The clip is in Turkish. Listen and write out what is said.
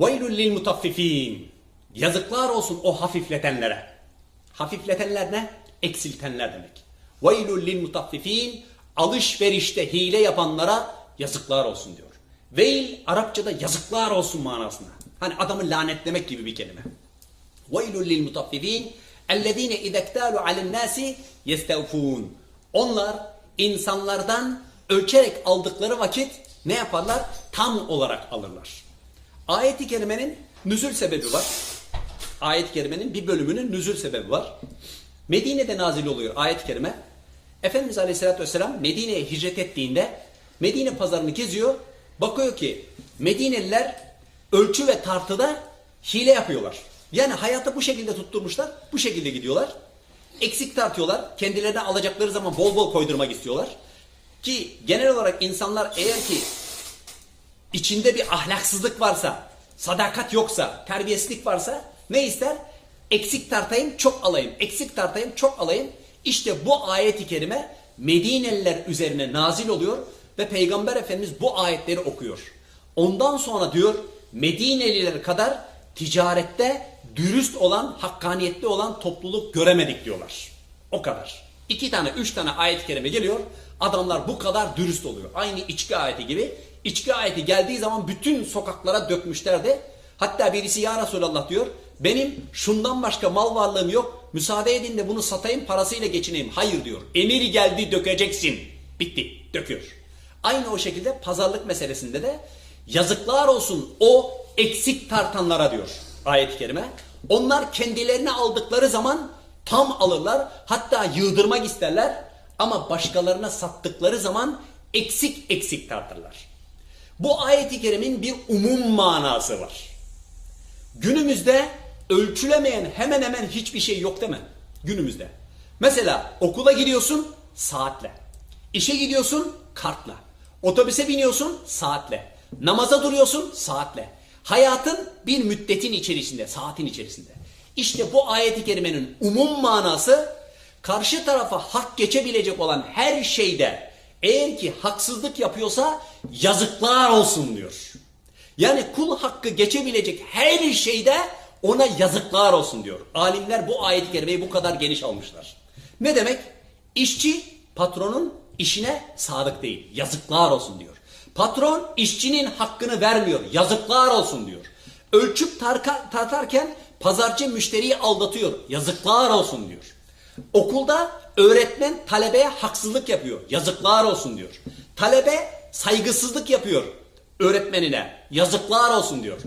Lil mutaffifin. Yazıklar olsun o hafifletenlere. Hafifletenler ne? Eksiltenler demek. Lil mutaffifin. Alışverişte hile yapanlara yazıklar olsun diyor. Veil Arapçada yazıklar olsun manasında. Hani adamı lanetlemek gibi bir kelime. Veylül lil mutaffifin. Ellezine idektalu alen nasi yestevfun. Onlar insanlardan ölçerek aldıkları vakit ne yaparlar? Tam olarak alırlar. Ayet-i kerimenin nüzül sebebi var. Ayet-i kerimenin bir bölümünün nüzül sebebi var. Medine'de nazil oluyor ayet-i kerime. Efendimiz Aleyhisselatü Vesselam Medine'ye hicret ettiğinde Medine pazarını geziyor. Bakıyor ki Medineliler ölçü ve tartıda hile yapıyorlar. Yani hayatı bu şekilde tutturmuşlar. Bu şekilde gidiyorlar. Eksik tartıyorlar. Kendilerine alacakları zaman bol bol koydurmak istiyorlar. Ki genel olarak insanlar eğer ki içinde bir ahlaksızlık varsa, sadakat yoksa, terbiyesizlik varsa ne ister? Eksik tartayım, çok alayım. Eksik tartayım, çok alayım. İşte bu ayet-i kerime Medineliler üzerine nazil oluyor ve Peygamber Efendimiz bu ayetleri okuyor. Ondan sonra diyor Medineliler kadar ticarette dürüst olan, hakkaniyetli olan topluluk göremedik diyorlar. O kadar. İki tane, üç tane ayet-i kerime geliyor. Adamlar bu kadar dürüst oluyor. Aynı içki ayeti gibi. İçki ayeti geldiği zaman bütün sokaklara dökmüşlerdi. Hatta birisi ya Resulallah diyor. Benim şundan başka mal varlığım yok. Müsaade edin de bunu satayım parasıyla geçineyim. Hayır diyor. Emir geldi dökeceksin. Bitti. Döküyor. Aynı o şekilde pazarlık meselesinde de yazıklar olsun o eksik tartanlara diyor ayet-i kerime. Onlar kendilerine aldıkları zaman tam alırlar. Hatta yığdırmak isterler. Ama başkalarına sattıkları zaman eksik eksik tartırlar. Bu ayet-i kerimin bir umum manası var. Günümüzde ölçülemeyen hemen hemen hiçbir şey yok mi? Günümüzde. Mesela okula gidiyorsun saatle. İşe gidiyorsun kartla. Otobüse biniyorsun saatle. Namaza duruyorsun saatle. Hayatın bir müddetin içerisinde, saatin içerisinde. İşte bu ayet-i kerimenin umum manası karşı tarafa hak geçebilecek olan her şeyde eğer ki haksızlık yapıyorsa yazıklar olsun diyor. Yani kul hakkı geçebilecek her şeyde ona yazıklar olsun diyor. Alimler bu ayet-i kerimeyi bu kadar geniş almışlar. Ne demek? İşçi patronun işine sadık değil. Yazıklar olsun diyor. Patron işçinin hakkını vermiyor. Yazıklar olsun diyor. Ölçüp tartarken pazarcı müşteriyi aldatıyor. Yazıklar olsun diyor. Okulda öğretmen talebeye haksızlık yapıyor. Yazıklar olsun diyor. Talebe saygısızlık yapıyor öğretmenine. Yazıklar olsun diyor.